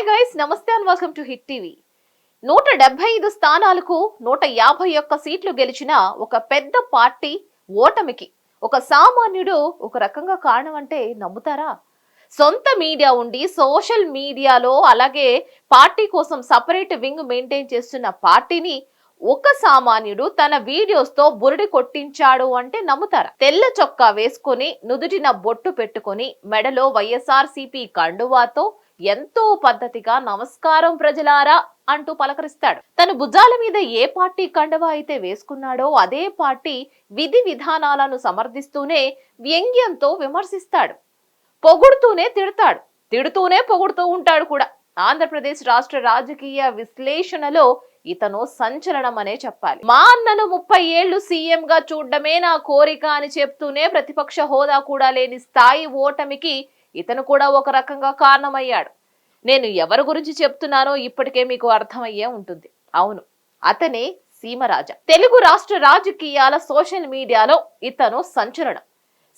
Hi guys నమస్తే and welcome to hit TV నూట డెబ్బై ఐదు స్థానాలకు నూట యాభై ఒక్క సీట్లు గెలిచిన ఒక పెద్ద పార్టీ ఓటమికి. ఒక సామాన్యుడు ఒక రకంగా కారణం అంటే నమ్ముతారా? సొంత మీడియా ఉండి సోషల్ మీడియాలో అలాగే పార్టీ కోసం సపరేట్ వింగ్ మెయింటైన్ చేస్తున్న పార్టీని ఒక సామాన్యుడు తన వీడియోస్తో బురిడి కొట్టించాడు అంటే నమ్ముతారా? తెల్ల చొక్కా వేసుకొని నుదుటిన బొట్టు పెట్టుకొని మెడలో వైఎస్ఆర్ సిపి కండువాతో ఎంతో పద్ధతిగా నమస్కారం ప్రజలారా అంటూ పలకరిస్తాడు. తన భుజాల మీద ఏ పార్టీ కండవా అయితే వేసుకున్నాడో అదే పార్టీ విధి విధానాలను సమర్థిస్తూనే వ్యంగ్యంతో విమర్శిస్తాడు. పొగుడుతూనే తిడతాడు. తిడుతూనే పొగుడుతూ ఉంటాడు కూడా. ఆంధ్రప్రదేశ్ రాష్ట్ర రాజకీయ విశ్లేషణలో ఇతను సంచలనం అనే చెప్పాలి. మా అన్నను ముప్పై ఏళ్ళు సీఎం గా చూడడమే నా కోరిక అని చెప్తూనే ప్రతిపక్ష హోదా కూడా లేని స్థాయి ఓటమికి ఇతను కూడా ఒక రకంగా కారణమయ్యాడు. నేను ఎవరి గురించి చెప్తున్నానో ఇప్పటికే మీకు అర్థమయ్యే ఉంటుంది. అవును అతనే సీమరాజా. తెలుగు రాష్ట్ర రాజకీయాల సోషల్ మీడియాలో ఇతను సంచలనం.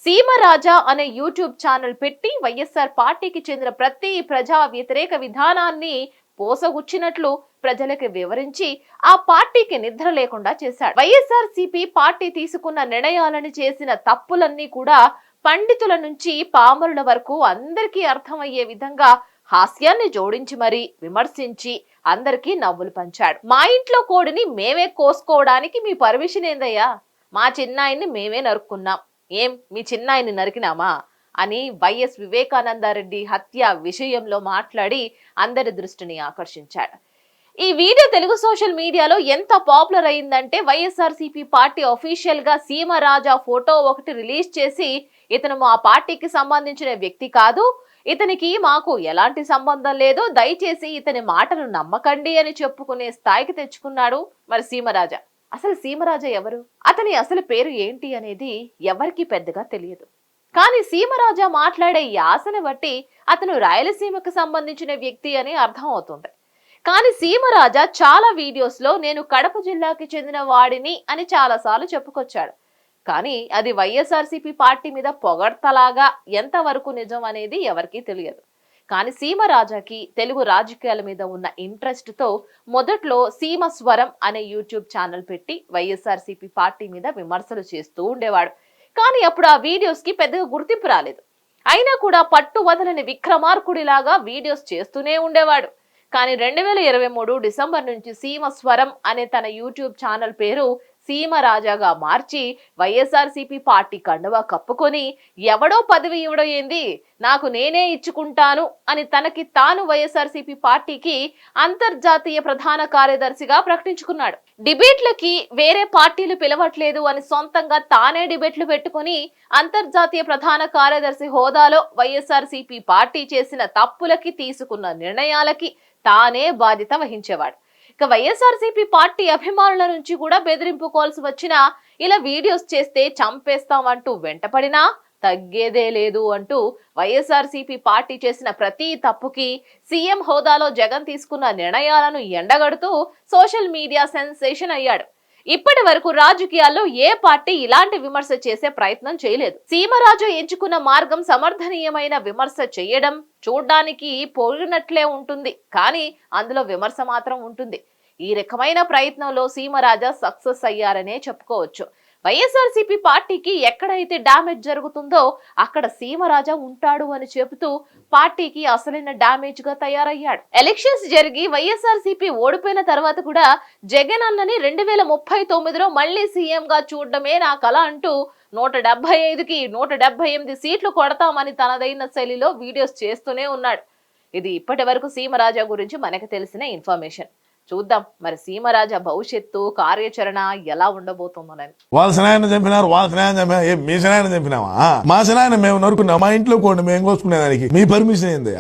సీమరాజా అనే యూట్యూబ్ ఛానల్ పెట్టి వైఎస్ఆర్ పార్టీకి చెందిన ప్రతి ప్రజా వ్యతిరేక విధానాన్ని పోసగుచ్చినట్లు ప్రజలకు వివరించి ఆ పార్టీకి నిద్ర లేకుండా చేశాడు. వైఎస్ఆర్ సిపి పార్టీ తీసుకున్న నిర్ణయాలను చేసిన తప్పులన్నీ కూడా పండితుల నుంచి పామరుల వరకు అందరికీ అర్థమయ్యే విధంగా హాస్యాన్ని జోడించి మరీ విమర్శించి అందరికీ నవ్వులు పంచాడు. మా ఇంట్లో కోడిని మేమే కోసుకోవడానికి మీ పర్మిషన్ ఏందయ్యా? మా చిన్నాయిని మేమే నరుక్కున్నాం. ఏం? మీ చిన్నాయిని నరికినామా? అని వైఎస్ వివేకానందారెడ్డి హత్య విషయంలో మాట్లాడి అందరి దృష్టిని ఆకర్షించాడు. ఈ వీడియో తెలుగు సోషల్ మీడియాలో ఎంత పాపులర్ అయిందంటే వైఎస్ఆర్సీపీ పార్టీ అఫీషియల్గా సీమరాజా ఫోటో ఒకటి రిలీజ్ చేసి ఇతను మా పార్టీకి సంబంధించిన వ్యక్తి కాదు. ఇతనికి మాకు ఎలాంటి సంబంధం లేదు దయచేసి ఇతని మాటను నమ్మకండి అని చెప్పుకునే స్థాయికి తెచ్చుకున్నాడు మరి సీమరాజా. అసలు సీమరాజా ఎవరు? అతని అసలు పేరు ఏంటి అనేది ఎవరికీ పెద్దగా తెలియదు. కానీ సీమరాజా మాట్లాడే యాసను బట్టి అతను రాయలసీమకు సంబంధించిన వ్యక్తి అని అర్థం అవుతుంది. కానీ సీమరాజా చాలా వీడియోస్లో నేను కడప జిల్లాకి చెందిన వాడిని అని చాలాసార్లు చెప్పుకొచ్చాడు. కానీ అది వైఎస్ఆర్సీపీ పార్టీ మీద పొగడ్తలాగా ఎంతవరకు నిజం అనేది ఎవరికీ తెలియదు. కానీ సీమ రాజాకి తెలుగు రాజకీయాల మీద ఉన్న ఇంట్రెస్ట్తో మొదట్లో సీమ స్వరం అనే యూట్యూబ్ ఛానల్ పెట్టి వైఎస్ఆర్సీపీ పార్టీ మీద విమర్శలు చేస్తూ ఉండేవాడు. కానీ అప్పుడు ఆ వీడియోస్కి పెద్దగా గుర్తింపు రాలేదు. అయినా కూడా పట్టు వదలని విక్రమార్కుడిలాగా వీడియోస్ చేస్తూనే ఉండేవాడు. కానీ రెండు వేల ఇరవై మూడు డిసెంబర్ నుంచి సీమ స్వరం అనే తన యూట్యూబ్ ఛానల్ పేరు సీమ రాజాగా మార్చి వైఎస్ఆర్సీపీ పార్టీ కండువా కప్పుకొని ఎవడో పదవి ఇవ్వడం ఏంది? నాకు నేనే ఇచ్చుకుంటాను అని తనకి తాను వైఎస్ఆర్సీపీ పార్టీకి అంతర్జాతీయ ప్రధాన కార్యదర్శిగా ప్రకటించుకున్నాడు. డిబేట్లకి వేరే పార్టీలు పిలవట్లేదు అని సొంతంగా తానే డిబేట్లు పెట్టుకుని అంతర్జాతీయ ప్రధాన కార్యదర్శి హోదాలో వైఎస్ఆర్సీపీ పార్టీ చేసిన తప్పులకి తీసుకున్న నిర్ణయాలకి తానే బాధ్యత వహించేవాడు. ఇక వైఎస్ఆర్సీపీ పార్టీ అభిమానుల నుంచి కూడా బెదిరింపు కాల్స్ వచ్చినా ఇలా వీడియోస్ చేస్తే చంపేస్తామంటూ వెంటపడినా తగ్గేదే లేదు అంటూ వైఎస్ఆర్సీపీ పార్టీ చేసిన ప్రతి తప్పుకి సీఎం హోదాలో జగన్ తీసుకున్న నిర్ణయాలను ఎండగడుతూ సోషల్ మీడియా సెన్సేషన్ అయ్యాడు. ఇప్పటి వరకు రాజకీయాల్లో ఏ పార్టీ ఇలాంటి విమర్శ చేసే ప్రయత్నం చేయలేదు. సీమరాజు ఎంచుకున్న మార్గం సమర్థనీయమైన విమర్శ చేయడం చూడ్డానికి పోగినట్లే ఉంటుంది. కానీ అందులో విమర్శ మాత్రం ఉంటుంది. ఈ రకమైన ప్రయత్నంలో సీమరాజా సక్సెస్ అయ్యారనే చెప్పుకోవచ్చు. వైఎస్ఆర్సీపీ పార్టీకి ఎక్కడైతే డ్యామేజ్ జరుగుతుందో అక్కడ సీమరాజా ఉంటాడు అని చెబుతూ పార్టీకి అసలైన డ్యామేజ్గా తయారయ్యాడు. ఎలక్షన్స్ జరిగి వైఎస్ఆర్సీపీ ఓడిపోయిన తర్వాత కూడా జగన్ అన్నని రెండు వేల ముప్పై తొమ్మిదిలో మళ్ళీ సీఎం గా చూడడమే నా కళ అంటూ నూట డెబ్బై ఐదుకి నూట డెబ్బై ఎనిమిది సీట్లు కొడతామని తనదైన శైలిలో వీడియోస్ చేస్తూనే ఉన్నాడు. ఇది ఇప్పటి వరకు సీమరాజా గురించి మనకు తెలిసిన ఇన్ఫర్మేషన్. చూద్దాం. మరి సీమరాజా భవిష్యత్తు కార్యాచరణ ఎలా ఉండబోతుందోనని. వాళ్ళ సినాయన చంపినారు వాళ్ళ సినాయన చంపినా ఏ మీ సినాయన చంపినావా మా సినాయన మేము నరుకున్నాం. మా ఇంట్లో కోండి మేము కోసుకునేదానికి మీ పర్మిషన్ ఏంది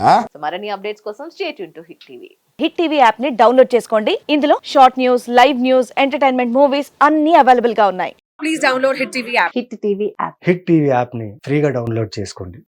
మరిన్ని అప్డేట్స్ కోసం stay tuned to hit TV. Hit TV యాప్ని డౌన్లోడ్ చేసుకోండి. ఇందులో short news live news entertainment movies అన్ని అవైలబుల్గా ఉన్నాయి. please download Hit TV app. Hit TV app. Hit TV యాప్ని ఫ్రీగా డౌన్లోడ్ చేసుకోండి.